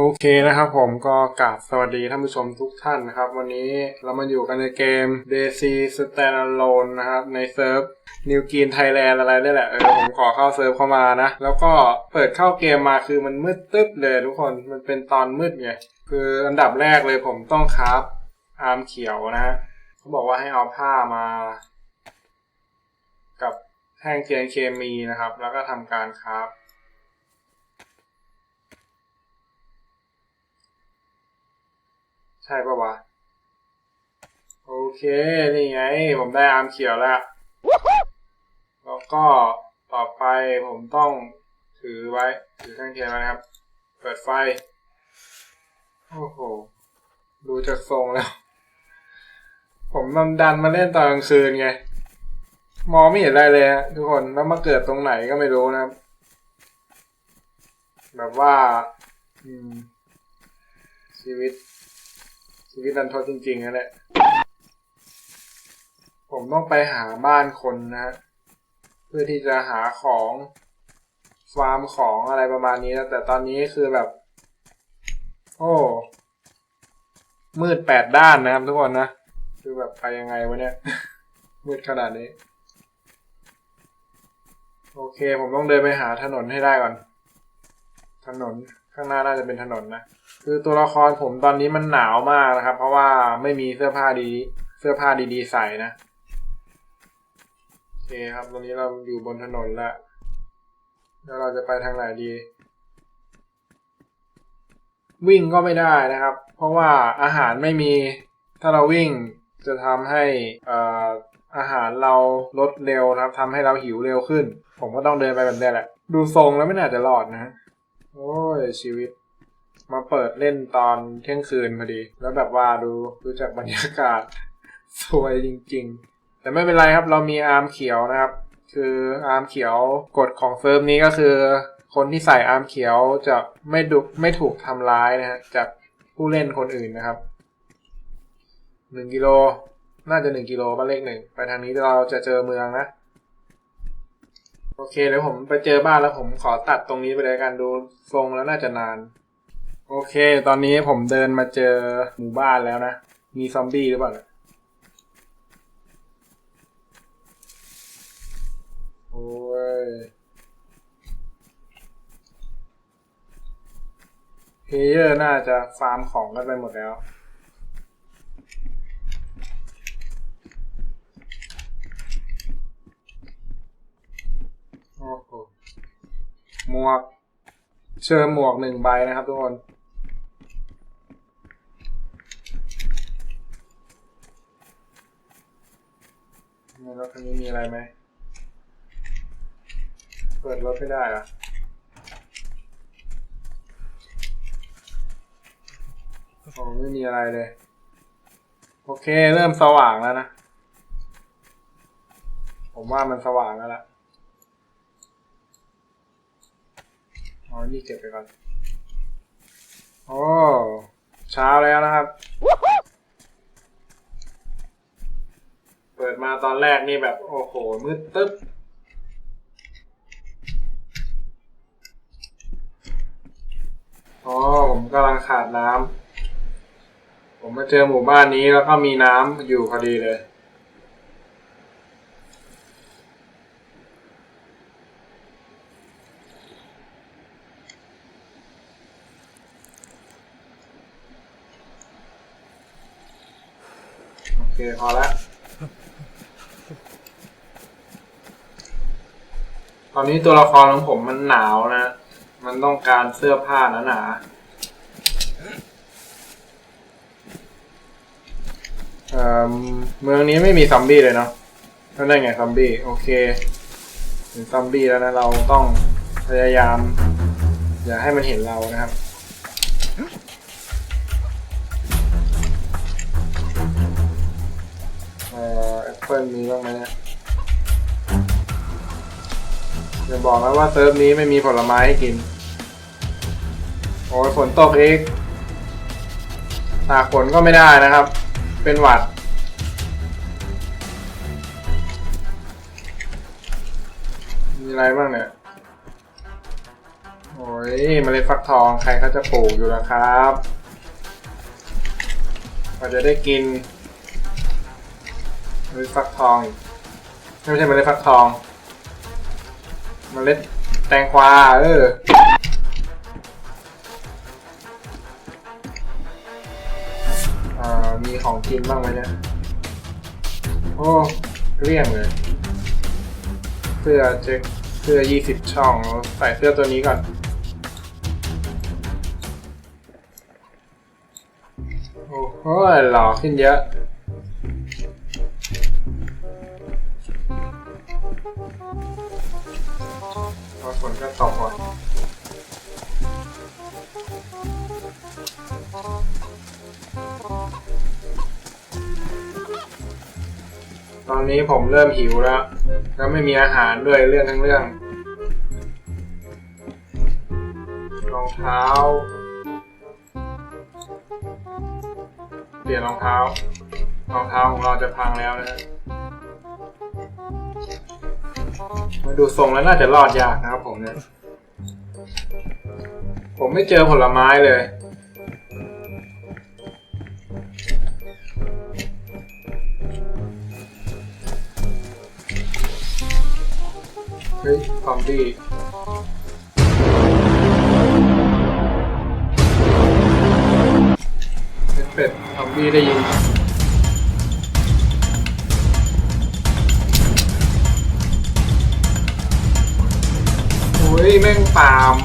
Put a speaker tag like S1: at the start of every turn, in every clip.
S1: โอเคนะครับผมก็กราบสวัสดีท่านผู้ชมทุกท่านนะครับ วันนี้เรามาอยู่กันในเกม DC Standalone นะครับ ในเซิร์ฟ New Green Thailand อะไรนี่แหละ เออ ผมขอเข้าเซิร์ฟเข้ามานะ แล้วก็เปิดเข้าเกมมาคือมันมืดตึ๊บเลยทุกคนมันเป็นตอนมืดไง คืออันดับแรกเลยผมต้องคราฟอาร์มเขียวนะฮะเขาบอกว่าให้เอาผ้ามา กับแท่งเทียนเคมีนะครับ แล้วก็ทำการคราฟ ใช่ปะวะ โอเค นี่ไง ผมได้อาร์มเขียวแล้ว แล้วก็ต่อไปผมต้องถือไว้ ถือแท่งเทียนไว้นะครับ เปิดไฟ โอ้โห ดูจากทรงแล้ว ผมนำดันมาเล่นตอนกลางคืนไง มองไม่เห็นอะไรเลยฮะทุกคน แล้วมาเกิดตรงไหนก็ไม่รู้นะครับ แบบว่า อืมชีวิต ชีวิตรันทดจริงๆนั่นแหละ ผมต้องไปหาบ้านคนนะฮะเพื่อที่จะหาของฟาร์มของอะไรประมาณนี้นะแต่ตอนนี้คือแบบ โอ้ มืดแปดด้านนะครับทุกคนนะ คือแบบไปยังไงวะเนี่ย มืดขนาดนี้ โอเค ผมต้องเดินไปหาถนนให้ได้ก่อน ถนน ข้างหน้าน่าจะเป็นถนนนะ คือตัวละครผมตอนนี้มันหนาวมากนะครับ เพราะว่าไม่มีเสื้อผ้าดี เสื้อผ้าดีๆใส่นะโอเคครับ ตอนนี้เราอยู่บนถนนแล้วแล้วเราจะไปทางไหนดี วิ่งก็ไม่ได้นะครับ เพราะว่าอาหารไม่มี ถ้าเราวิ่งจะทำให้อ่ออาหารเราลดเร็วนะครับทำให้เราหิวเร็วขึ้น ผมก็ต้องเดินไปแบบนี้แหละ ดูทรงแล้วไม่น่าจะรอดนะ โอ้ยชีวิต มาเปิดเล่นตอนเที่ยงคืนพอดี แล้วแบบว่าดูดูจากบรรยากาศ สวยจริง ๆ แต่ไม่เป็นไรครับเรามีอาร์มเขียวนะครับ คืออาร์มเขียวกฎของเฟิร์มนี้ก็คือ คนที่ใส่อาร์มเขียวจะไม่ดุไม่ถูกทำร้ายนะฮะจากผู้เล่นคนอื่นนะครับหนึ่งกิโลน่าจะหนึ่งกิโลบ้านเลขหนึ่งไปทางนี้เราจะเจอเมืองนะ โอเคเดี๋ยวผมไปเจอบ้านแล้วผมขอตัดตรงนี้ไปเลยกันดูทรงแล้วน่าจะนาน โอเค ตอนนี้ผมเดินมาเจอหมู่บ้านแล้วนะ มีซอมบี้หรือเปล่าโอ้ยเพลเยอร์น่าจะฟาร์มของกันไปหมดแล้ว โอ้โห หมวก เชิญหมวกหนึ่งใบนะครับทุกคนในรถคันนี้มีอะไรไหม เปิดรถไม่ได้อะโอ้ไม่มีอะไรเลย โอเค เริ่มสว่างแล้วนะ ผมว่ามันสว่างแล้วล่ะ อ๋อนี่เก็บไปก่อน โอ้เช้าแล้วนะครับ เปิดมาตอนแรกนี่แบบ โอ้โห มืดตึ๊บอ๋อผมกำลังขาดน้ำ ผมมาเจอหมู่บ้านนี้แล้วก็มีน้ำอยู่พอดีเลย พอแล้วตอนนี้ตัวละครของผมมันหนาวนะ มันต้องการเสื้อผ้าหนาหนาเอ่อเมืองนี้ไม่มีซอมบี้เลยเนาะแล้วได้ไงซอมบี้โอเคถึงซอมบี้แล้วนะเราต้องพยายาม อย่าให้มันเห็นเรานะครับ เปิลมีบ้างไหมเนี่ยอย่าบอกนะว่าเซิร์ฟนี้ไม่มีผลไม้ให้กิน โอ้ยฝนตกอีกตากฝนก็ไม่ได้นะครับ เป็นหวัด มีอะไรบ้างเนี่ย โอ้ยมเมล็ดฟักทองใครเขาจะปลูกอยู่ละครับกว่าจะได้กิน ล็ดฟักทองอีกไม่ใช่เมล็ดฟักทองเมล็ดแตงกวาเออมีของกินบ้างไหมเนี่ย โอ้เกลี้ยงเลยเสื้อเจ็คเสื้อยี่สิบช่อง ใส่เสื้อตัวนี้ก่อน โอ้โหหล่อขึ้นเยอะ พอฝนก็ตกว่ะตอนนี้ผมเริ่มหิวแล้ว แล้วไม่มีอาหารด้วยเรื่องทั้งเรื่อง รองเท้า เปลี่ยนรองเท้า รองเท้าของเราจะพังแล้วนะ ดูทรงแล้วน่าจะรอดยากนะครับผมเนี่ย ผมไม่เจอผลไม้เลย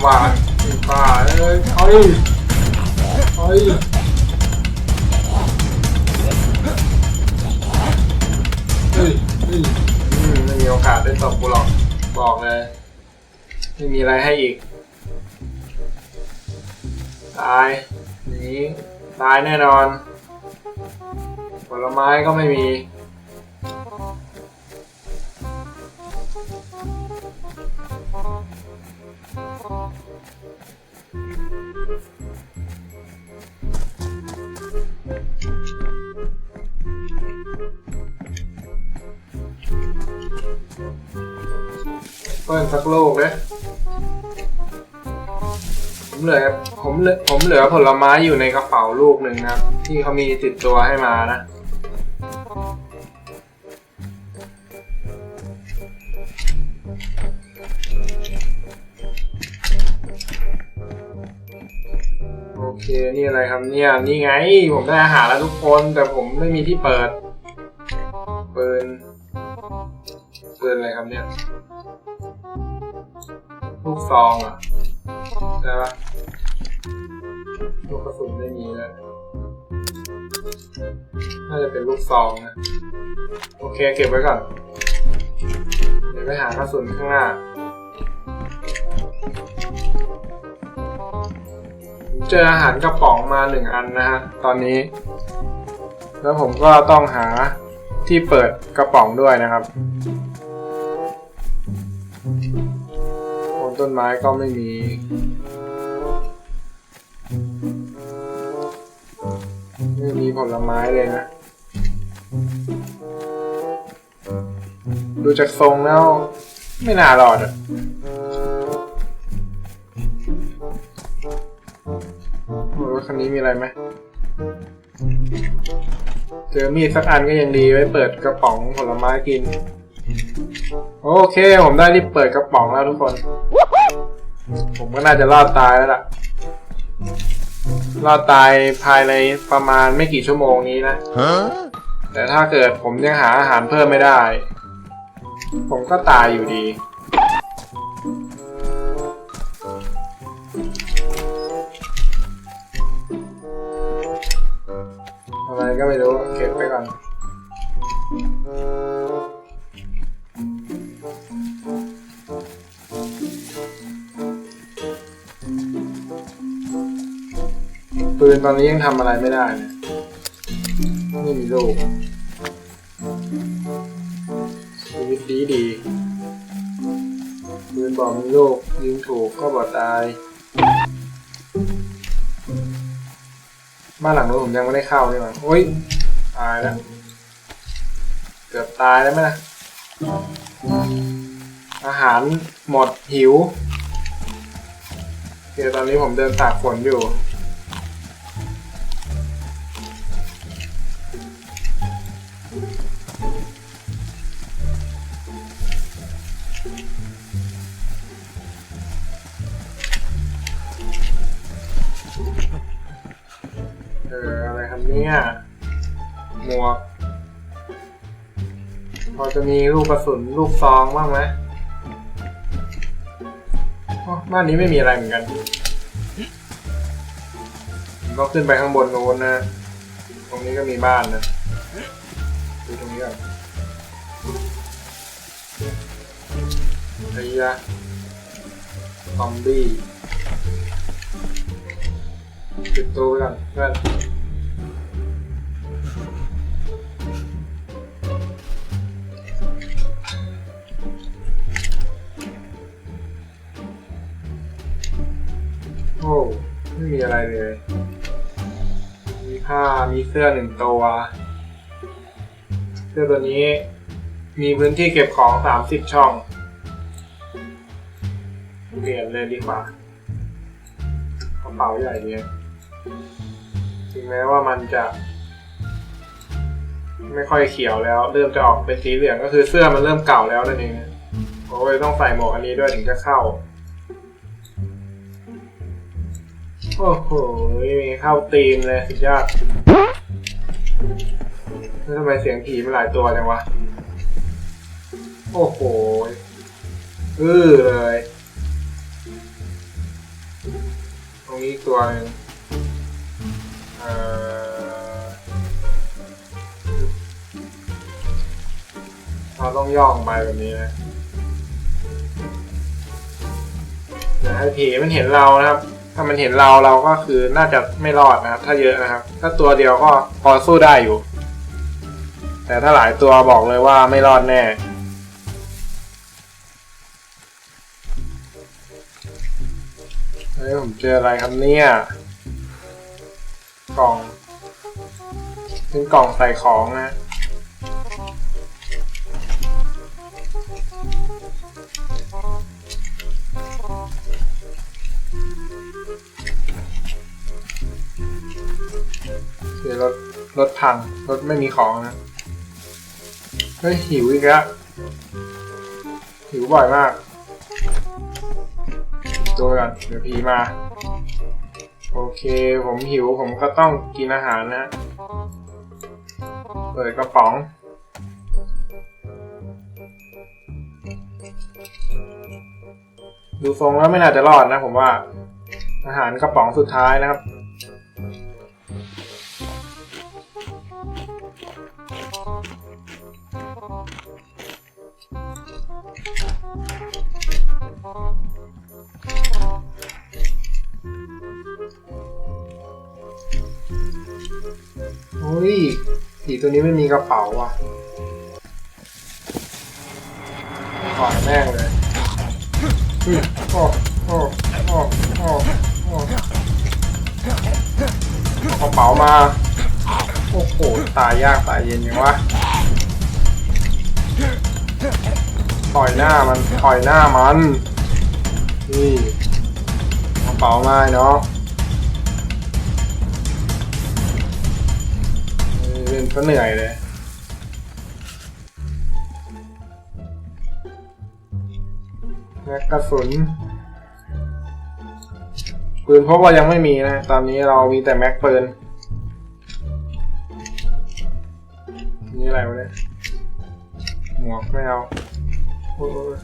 S1: ตามว่ะไอ้ป่าเอ้ยเอ้ยเอ้ยเฮ้ยเฮ้ยอืมไม่มีโอกาสได้ตบกูหรอกบอกเลย ไม่มีอะไรให้อีก ตายหนีตายแน่นอน ผลไม้ก็ไม่มี เปิ้ลสักโลกเลยผมเหลือผมเหลือผมเหลือผลไม้อยู่ในกระเป๋าลูกหนึ่งนะครับ ที่เขามีติดตัวให้มานะ โอเค นี่อะไรครับเนี่ย นี่ไง ผมได้อาหารแล้วทุกคน แต่ผมไม่มีที่เปิดปืน ปืนอะไรครับเนี่ยลูกซองอะใช่ปะลูกกระสุนไม่มีแล้วน่าจะเป็นลูกซองนะ โอเคเก็บไว้ก่อน เดี๋ยวไปหากระสุนข้างหน้า เจออาหารกระป๋องมาหนึ่งอันนะฮะ ตอนนี้ แล้วผมก็ต้องหาที่เปิดกระป๋องด้วยนะครับ ต้นไม้ก็ไม่มี ไม่มีผลไม้เลยนะ ดูจากทรงแล้ว ไม่น่ารอดอะดูว่าคันนี้มีอะไรไหมเจอมีดสักอันก็ยังดีไว้เปิดกระป๋องผลไม้กิน โอเค ผมได้รีบเปิดกระป๋องแล้วทุกคน ผมก็น่าจะรอดตายแล้วล่ะ รอดตายภายในประมาณไม่กี่ชั่วโมงนี้นะ
S2: Huh?
S1: แต่ถ้าเกิดผมยังหาอาหารเพิ่มไม่ได้ ผมก็ตายอยู่ดีอะไรก็ไม่รู้เก็บไปืนตอนนี้ยังทำอะไรไม่ได้เนี่ยไม่มีลูกชีวิตดีดีปืนบอกมีลูกยิงถูกก็บอดตาย บ้านหลังนู้นผมยังไม่ได้เข้าเลยมั้งโอ้ยตายแล้ว เกือบตายแล้วไหมนะอาหารหมดหิวเคตอนนี้ผมเดินตากฝนอยู่ เอออะไรครับเนี่ย หมวก พอจะมีลูกกระสุนลูกซองบ้างไหมบ้านนี้ไม่มีอะไรเหมือนกันผมก็ขึ้นไปข้างบนโน้นนะ ตรงนี้ก็มีบ้านนะ ดูตรงนี้ก่อน ไอ้ยะซอมบี้ปิดตัวไว้ก่อนเพื่อนโอ้ไม่มีอะไรเลย มีผ้า มีเสื้อหนึ่งตัว เสื้อตัวนี้ มีพื้นที่เก็บของสามสิบช่อง เปลี่ยนเลยดีกว่ากระเป๋าใหญ่เนี่ยถึงแม้ว่ามันจะไม่ค่อยเขียวแล้ว เริ่มจะออกเป็นสีเหลืองก็คือเสื้อมันเริ่มเก่าแล้วนั่นเองผมก็เลยต้องใส่หมวกอันนี้ด้วยถึงจะเข้า โอ้โหมีเข้าตีมเลยสุดยอดแล้วทำไมเสียงผีมันหลายตัวจังวะ โอ้โห อื้อเลย รงนี้ตัวหนึ่งเอ่อเราต้องย่องไปแบบนี้นะอย่าให้ผีมันเห็นเรานะครับ ถ้ามันเห็นเราเราก็คือน่าจะไม่รอดนะครับ ถ้าเยอะนะครับ ถ้าตัวเดียวก็พอสู้ได้อยู่ แต่ถ้าหลายตัวบอกเลยว่าไม่รอดแน่ ฮ้ยผมเจออะไรครับเนี่ย กล่องเป็นกล่องใส่ของนะเดี๋ยวรถรถพังรถไม่มีของนะเฮ้ยหิวอีกแล้วหิวบ่อยมาก ตัวก่อนเดี๋ยวผีมา โอเคผมหิวผมก็ต้องกินอาหารนะ เปิดกระป๋อง ดูทรงแล้วไม่น่าจะรอดนะผมว่า อาหารกระป๋องสุดท้ายนะครับ โอ้ยผีตัวนี้ไม่มีกระเป๋าว่ะถอดแม่งเลยอุ้ยโอ้โอ้โอ้โอ้โอ้เอากระเป๋ามา โอ้โห ตายยากตายเย็นยังวะปล่อยหน้ามันปล่อยหน้ามัน นี่กระเป๋ามาเนาะ เล่นก็เหนื่อยเลยแม็กกระสุนปืนพกเรายังไม่มีนะ ตอนนี้เรามีแต่แม็กปืน นี่อะไรวะเนี่ย หมวกไม่เอาโอ้ย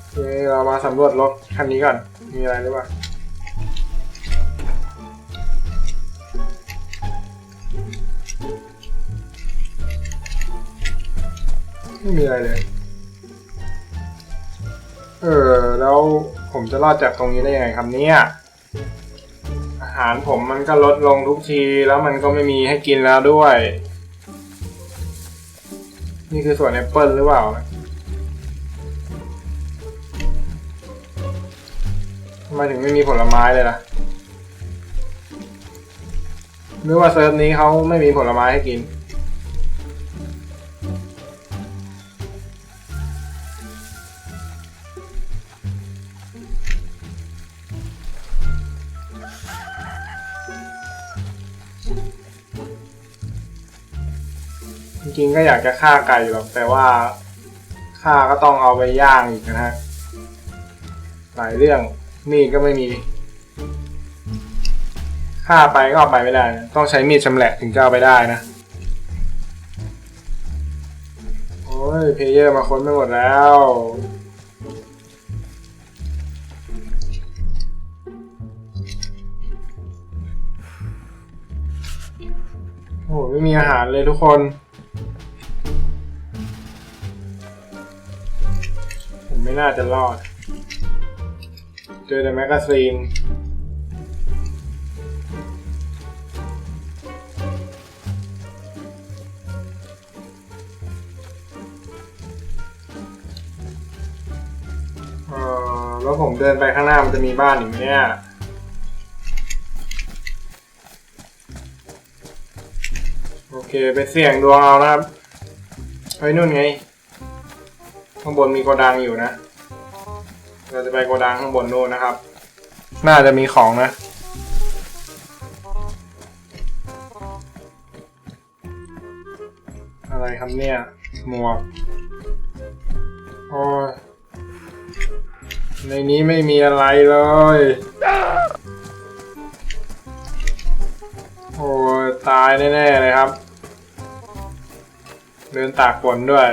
S1: โอเคเรามาสำรวจรถคันนี้ก่อน มีอะไรหรือเปล่า ไม่มีอะไรเลย เออ แล้วผมจะรอดจากตรงนี้ได้ยังไงครับเนี่ย อาหารผมมันก็ลดลงทุกทีแล้วมันก็ไม่มีให้กินแล้วด้วย นี่คือสวนแอปเปิลหรือเปล่าทำไมถึงไม่มีผลไม้เลยล่ะหรือว่าเซิร์ฟนี้เขาไม่มีผลไม้ให้กิน อยากจะฆ่าไก่หรอกแต่ว่าฆ่าก็ต้องเอาไปย่างอีกนะฮะหลายเรื่องมีดก็ไม่มีฆ่าไปก็เอาไปไม่ได้นะต้องใช้มีดชำแหละถึงจะเอาไปได้นะ โอ้ยเพลเยอร์มาค้นไปหมดแล้วโอ้ไม่มีอาหารเลยทุกคน ไม่น่าจะรอด เจอแต่แมกกาซีนแล้วผมเดินไปข้างหน้ามันจะมีบ้านอีกไหมเนี่ยโอเคไปเสี่ยงดวงเอานะครับเฮ้ยนู่นไง ข้างบนมีโกดังอยู่นะ เราจะไปโกดังข้างบนนู่นนะครับ น่าจะมีของนะ อะไรครับเนี่ย หมวก โอ้ย ในนี้ไม่มีอะไรเลย โอ้ตายแน่ ๆ เลยครับ เดินตากฝนด้วย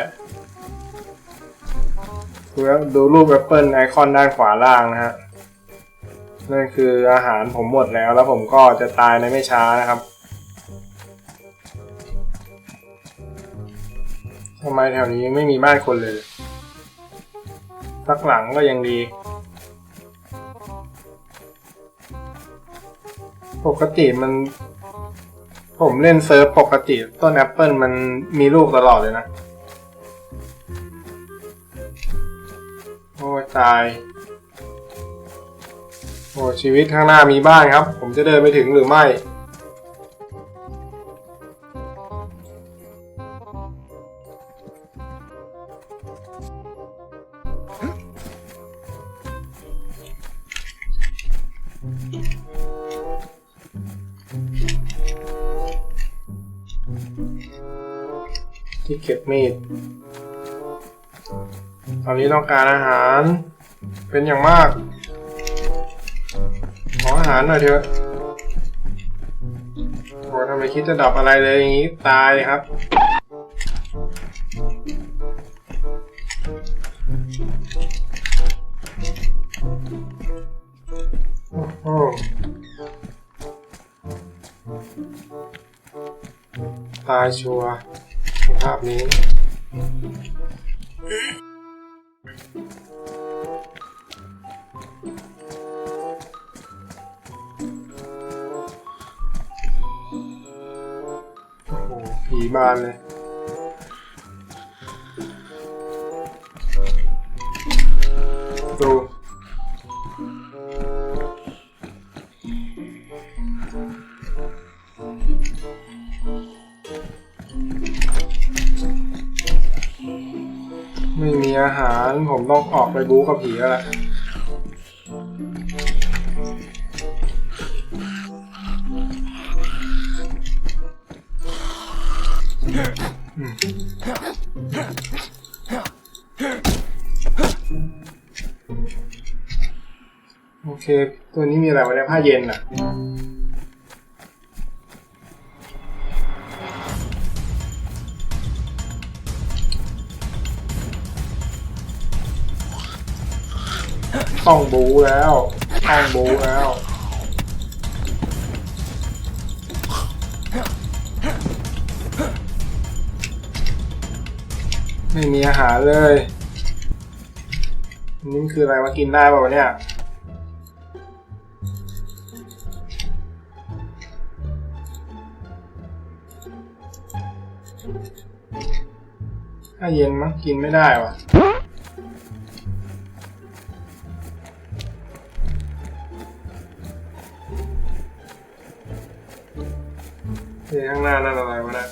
S1: ดูแล้วดูรูปแอปเปิลไอคอนด้านขวาล่างนะฮะนั่นคืออาหารผมหมดแล้ว แล้วผมก็จะตายในไม่ช้านะครับทำไมแถวนี้ไม่มีบ้านคนเลยสักหลังก็ยังดี ปกติมัน ผมเล่นเซิร์ฟปกติต้นแอปเปิลมันมีลูกตลอดเลยนะ ตายโอ้ชีวิตข้างหน้ามีบ้านครับ ผมจะเดินไปถึงหรือไม่ที่เก็บมีด นี้ต้องการอาหาร เป็นอย่างมาก ขออาหารหน่อยเถอะโอ้ทำไมคิดจะดับอะไรเลยอย่างนี้ตายเลยครับโอ้ตายชัวร์ภาพนี้านเลยดูไม่มีอาหารผมต้องออกไปบู๊กับผีแล้วแหละ นี้มีอะไรวะเนี่ยผ้าเย็นอะ ต้องบูแล้ว ต้องบูแล้ว ไม่มีอาหารเลย นี่คืออะไรมากินได้ป่าวเนี่ย ถ้าเย็นมั้งกินไม่ได้ว่ะนี่ข้างหน้านั่นอะไรวะนะ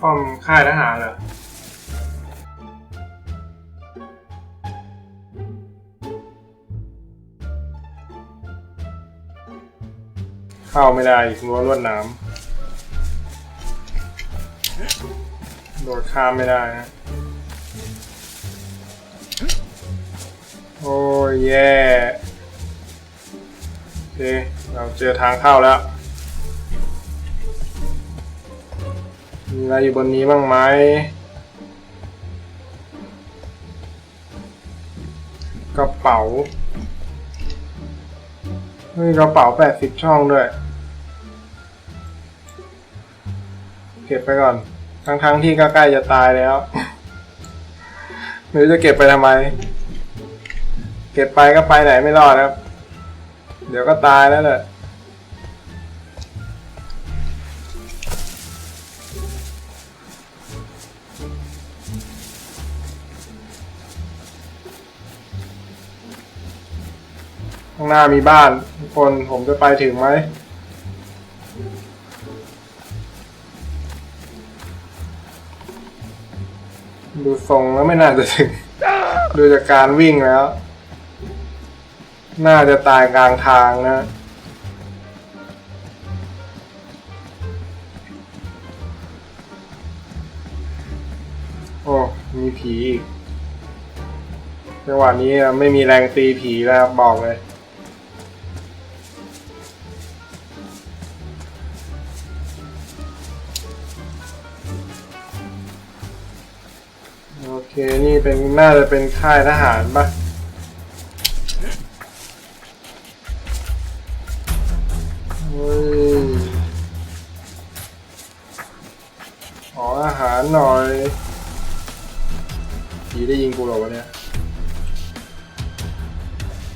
S1: ป้อมค่ายทหารเหรอเข้าไม่ได้อีกรั้วลวดน้ำ โดดข้ามไม่ได้นะ โอ้ยแย่โอเคเราเจอทางเข้าแล้ว มีอะไรอยู่บนนี้บ้างไหมกระเป๋ามีกระเป๋าแปดสิบช่องด้วย เก็บไปก่อน ทั้งๆที่ก็ใกล้จะตายแล้วไม่รู้จะเก็บไปทำไม เก็บไปก็ไปไหนไม่รอดครับ เดี๋ยวก็ตายแล้วแหละข้างหน้ามีบ้าน ทุกคนผมจะไปถึงไหม ดูทรงแล้วไม่น่าจะถึง ดูจากการวิ่งแล้ว น่าจะตายกลางทางนะโอ้มีผีอีกจังหวะนี้ไม่มีแรงตีผีแล้วครับบอกเลย น่าจะเป็นค่ายทหารปะขออาหารหน่อยผีได้ยิงกูหรอวะเนี่ย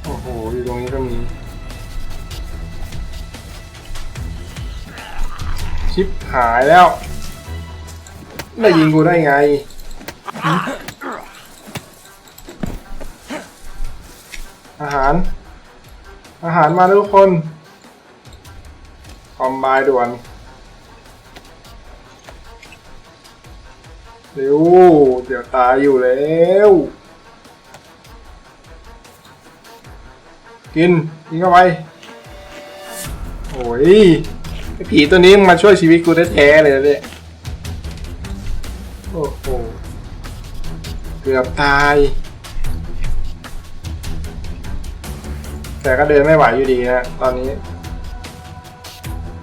S1: โอ้โห อยู่ตรงนี้ก็มี ชิปหายแล้วไม่ยิงกูได้ไงาหารมาทุกคน คอมบายด่วนเร็วเดี๋ยวตายอยู่แล้ว กิน กินเข้าไปโอ้ยผีตัวนี้มาช่วยชีวิตกูแท้ๆเลยเนี่ยโอ้โห เกือบตาย แต่ก็เดินไม่ไหวอยู่ดีนะตอนนี้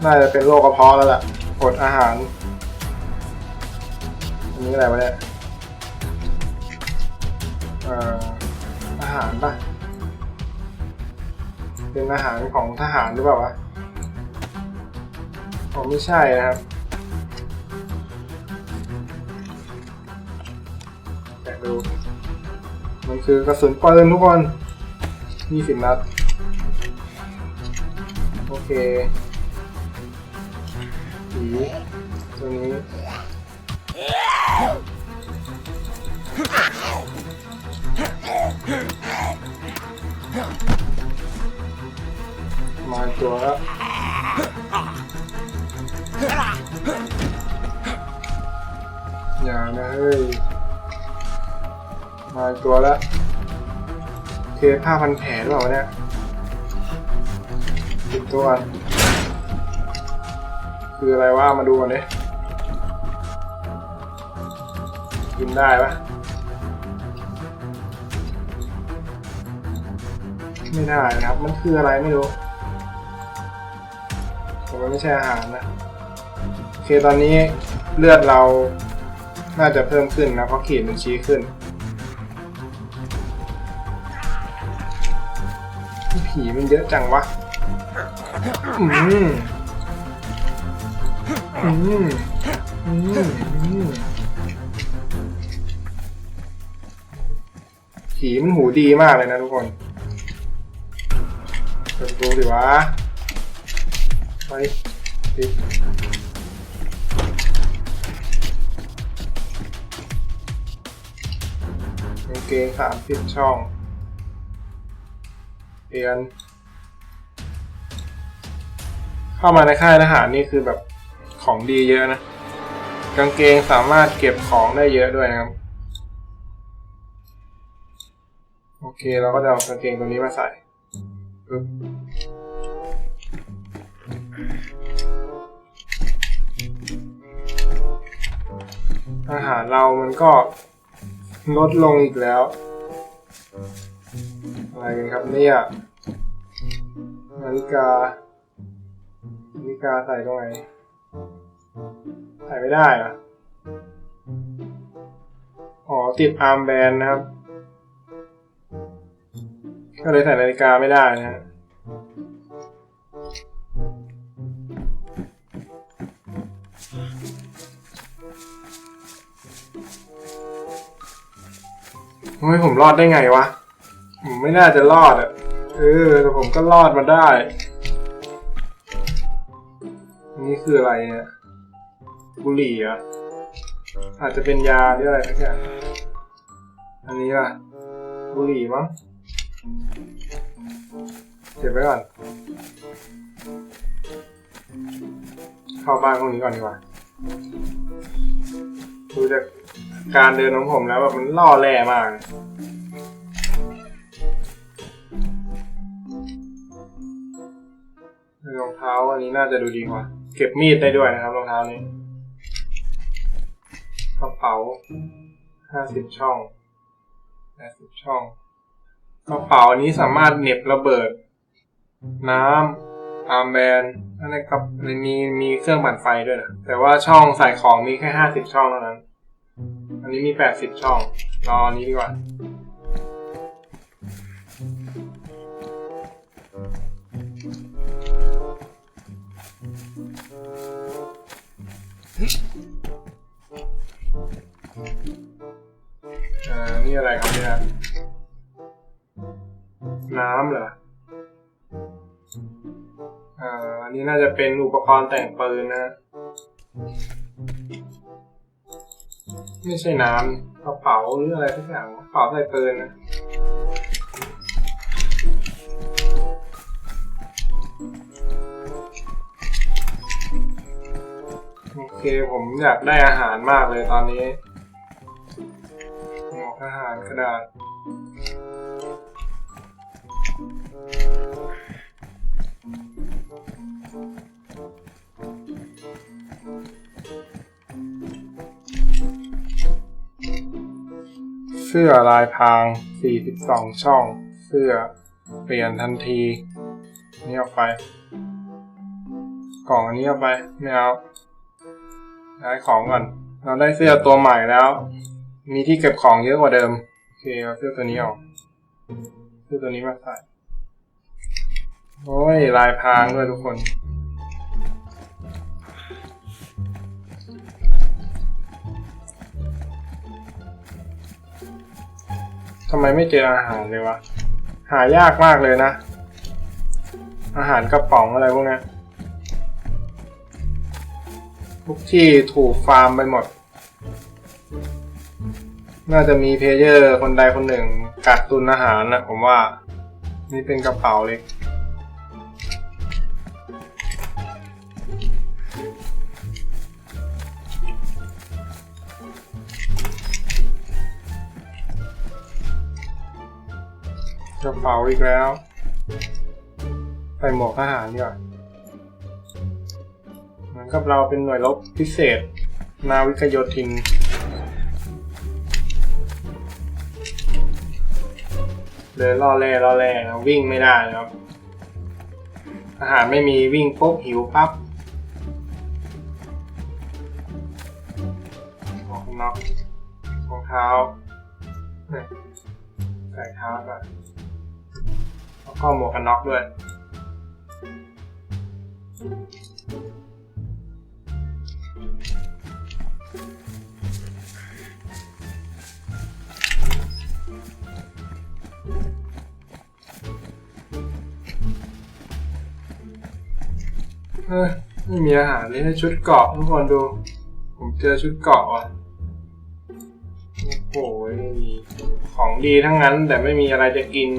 S1: น่าจะเป็นโรคกระเพาะแล้วล่ะอดอาหาร อันนี้อะไรวะเนี่ยอาหารปะเป็นอาหารของทหารหรือเปล่าวะอ๋อไม่ใช่นะครับแต่ดู มันคือกระสุนปืนทุกคนยี่สิบนัด เคผีตัวนี้มาตัวแล้วอย่านะเฮ้ย มาตัวแล้วเคผ้าพันแผลหรือเปล่าเนี่ย ดตัวก่อนคืออะไรวะมาดูกันดิกินได้ปะไม่ได้นะครับ มันคืออะไรไม่รู้แต่มันไม่ใช่อาหารนะโอเคตอนนี้เลือดเราน่าจะเพิ่มขึ้นนะเพราะขีดมันชี้ขึ้น ผีมันเยอะจังวะ อืมอืมอืมอืมผีมันหูดีมากเลยนะทุกคนเปิดดูดิวะไปดิเกงสามสิบช่องเปลี่ยน เข้ามาในค่ายทหารนี่คือแบบของดีเยอะนะ กางเกงสามารถเก็บของได้เยอะด้วยนะครับ โอเคเราก็จะเอากางเกงตัวนี้มาใส่ปึ๊บอาหารเรามันก็ลดลงอีกแล้ว อะไรกันครับเนี่ยนาฬิกา นาฬิกาใส่ตรงไหนใส่ไม่ได้อะอ๋อติดอาร์มแบนนะครับ ก็เลยใส่นาฬิกาไม่ได้นะฮะเฮ้ยผมรอดได้ไงวะ ผมไม่น่าจะรอดอะ เออ แต่ผมก็รอดมาได้ นี่คืออะไรเนี่ยบุหรี่อะอาจจะเป็นยาหรืออะไรสักอย่างอันนี้ล่ะ บุหรี่มั้งเก็บไว้ก่อน เข้าบ้านพวกนี้ก่อนดีกว่าดูจากการเดินของผมแล้วแบบมันล่อแร่มากเลยรองเท้าอันนี้น่าจะดูดีกว่า เก็บมีดได้ด้วยนะครับรองเท้านี้กระเป๋าห้าสิบช่องห้าสิบช่องกระเป๋านี้สามารถเหน็บระเบิด น้ำอาร์แบนด์อันนี้ครับมีมีเครื่องปั่นไฟด้วยนะแต่ว่าช่องใส่ของมีแค่ห้าสิบช่องเท่านั้น อันนี้มีแปดสิบช่องรออันนี้ดีกว่า อ่า นี่อะไรครับเนี่ย น้ำเหรอ อ่า อันนี้น่าจะเป็นอุปกรณ์แต่งปืนนะ ไม่ใช่น้ำกระเป๋าหรืออะไรทุกอย่างกระเป๋าใส่ปืนนะ ผมอยากได้อาหารมากเลยตอนนี้หมวกอาหารกระดาษเสื้อลายพราง 42 ช่อง เสื้อเปลี่ยนทันที นี่เอาไป กล่องอันนี้เอาไป ไม่เอา ย้ายของก่อน เราได้เสื้อตัวใหม่แล้ว มีที่เก็บของเยอะกว่าเดิม โอเคเอาเสื้อตัวนี้ออกเสื้อตัวนี้มาใส่ โอ้ย ลายพรางด้วยทุกคนทำไมไม่เจออาหารเลยวะ หายากมากเลยนะ อาหารกระป๋องอะไรพวกนี้ ทุกที่ถูกฟาร์มไปหมด น่าจะมีเพเยอร์คนใดคนหนึ่งกักตุนอาหารนะผมว่า นี่เป็นกระเป๋าเล็กกระเป๋าอีกแล้ว ใส่หมวกทหารดีกว่าเหมือน กับเราเป็นหน่วยรบพิเศษ นาวิกโยธินเดินล่อแร่ล่อแร่นะวิ่งไม่ได้นะครับ อาหารไม่มีวิ่งปุ๊บหิวปั๊บหมวกน็อกรองเท้าเนี่ยใส่เท้าก่อนแล้วก็หมวกกันน็อกด้วย ไม่มีอาหารเลยให้ชุดเกาะทุกคนดู ผมเจอชุดเกาะว่ะโอ้โหของดีทั้งนั้นแต่ไม่มีอะไรจะกิน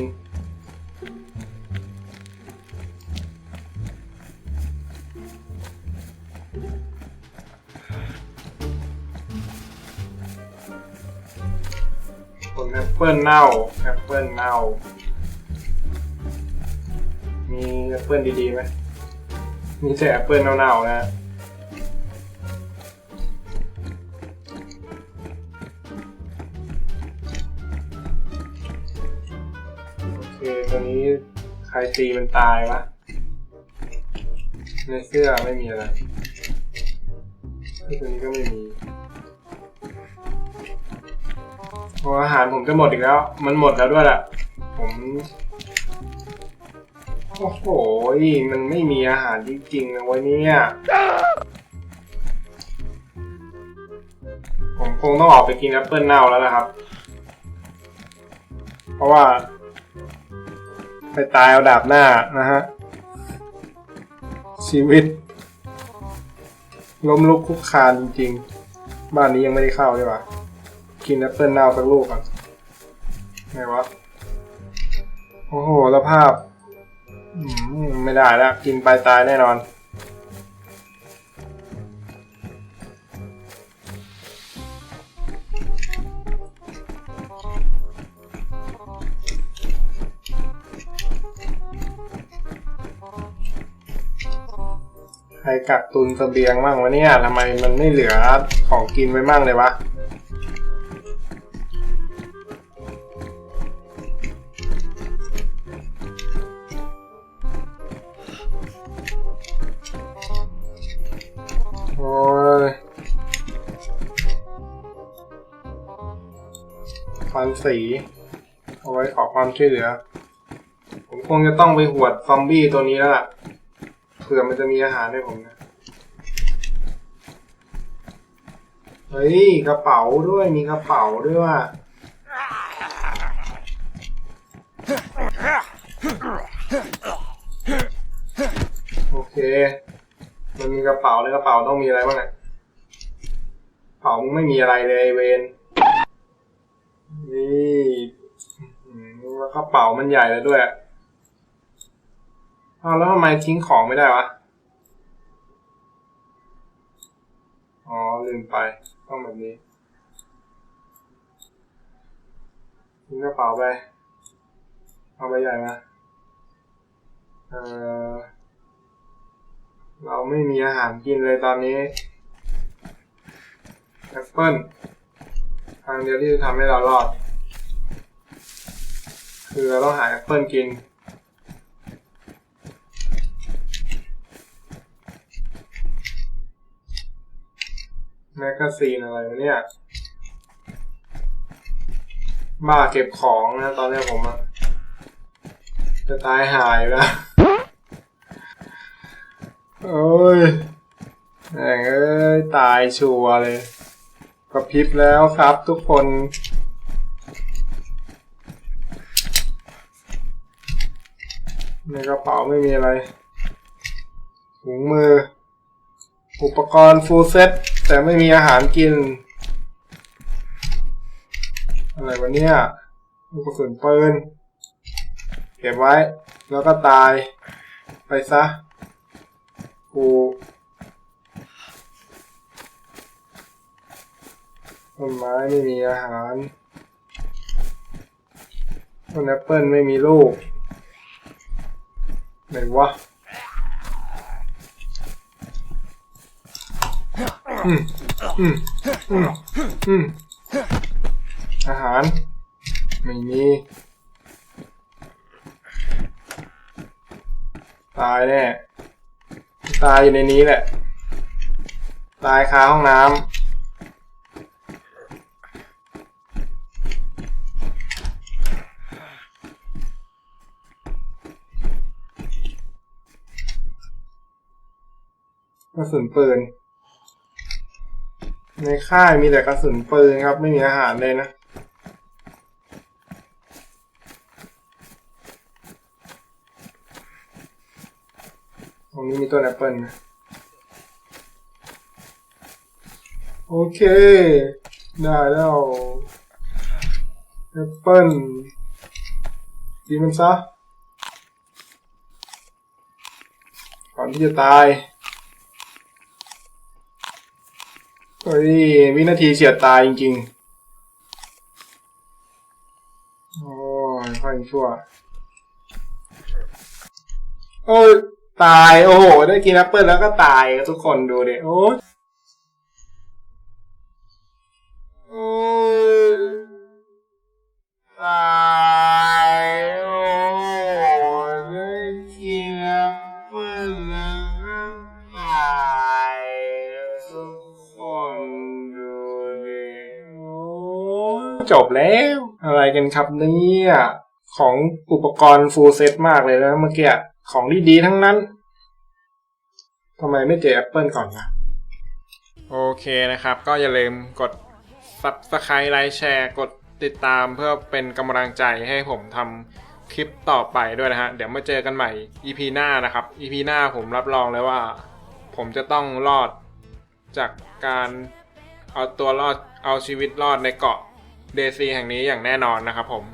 S1: ผลแอปเปิลเน่าแอปเปิลเน่า มีแอปเปิลดีๆไหม มีแต่แอปเปิลเน่าๆนะโอเคตอนนี้ใครตีมันตายวะในเสื้อไม่มีอะไรที่ตัวนี้ก็ไม่มีพออาหารผมจะหมดอีกแล้ว มันหมดแล้วด้วยล่ะ ผม โอ้โห มันไม่มีอาหารจริงๆนะวันนี้ผมคงต้องออกไปกินแอปเปิลเน่าแล้วนะครับ เพราะว่า ไปตายเอาดาบหน้านะฮะ ชีวิต ล้มลุกคุกคานจริงๆ บ้านนี้ยังไม่ได้เข้าใช่ปะกินแอปเปิลเน่าสักลูกก่อนไงวะ โอ้โหสภาพ ไม่ได้แล้ว กินไปตายแน่นอน ใครกักตุนเสบียงมั่งวะเนี่ยทำไมมันไม่เหลือของกินไว้มั่งเลยวะ นสี เอาไว้ขอความช่วยเหลือ ผมคงจะต้องไปหวดซอมบี้ตัวนี้แล้วล่ะเผื่อมันจะมีอาหารให้ผมนะ เฮ้ย กระเป๋าด้วยมีกระเป๋าด้วยว่ะโอเค มันมีกระเป๋าในกระเป๋าต้องมีอะไรบ้างอะกระเป๋ามึงไม่มีอะไรเลยเวนอืมแล้ว กระเป๋ามันใหญ่เลยด้วยอ้าวแล้วทำไมทิ้งของไม่ได้วะ อ๋อ ลืมไป ต้องแบบนี้ ทิ้งกระเป๋าไป เอาใบใหญ่มา เอ่อเราไม่มีอาหารกินเลยตอนนี้แอปเปิลทางเดียวที่จะทำให้เรารอด คือเราต้องหาแอปเปิลกิน แมกกาซีนอะไรเนี่ยบ้าเก็บของนะตอนนี้ผมอะจะตายหายแล้วโอ้ยแม่งเอ้ย ตายชัวร์เลย กระพริบแล้วครับทุกคน ในกระเป๋าไม่มีอะไรถุงมือ อุปกรณ์ฟูลเซ็ตแต่ไม่มีอาหารกิน อะไรวะเนี่ยลูกกระสุนปืน เก็บไว้ แล้วก็ตาย ไปซะ กูต้นไม้ไม่มีอาหารต้นแอปเปิลไม่มีลูก ไหนวะอืมอืมอืมอืมอาหาร ไม่มี ตายแน่ ตายอยู่ในนี้แหละ ตายคาห้องน้ำ ระสุนปืน ในค่ายมีแต่กระสุนปืนครับ ไม่มีอาหารเลยนะตรงนี้มีต้นแอปเปิลนะโอเค ได้แล้วแอปเปิลกินมันซะก่อนที่จะตาย เฮ้ยวินาทีเฉียดตายจริงๆ โอ้ยค่อยชั่ว โอ้ยตาย โอ้โห ได้กินแอปเปิลแล้วก็ตายทุกคนดูดิโอ้ยโอ้ยตาย จบแล้ว อะไรกันครับเนี่ยของอุปกรณ์ฟูลเซตมากเลยนะเมื่อกี้ของดีๆทั้งนั้นทำไมไม่เจอแอปเปิลก่อนนะโอเคนะครับ ก็อย่าลืมกด Subscribe ไลค์แชร์ กดติดตามเพื่อเป็นกำลังใจให้ผมทำคลิปต่อไปด้วยนะฮะ เดี๋ยวมาเจอกันใหม่ EP หน้านะครับ EP หน้าผมรับรองเลยว่า ผมจะต้องรอดจากการเอาตัวรอดเอาชีวิตรอดในเกาะ เดซีแห่งนี้อย่างแน่นอนนะครับผม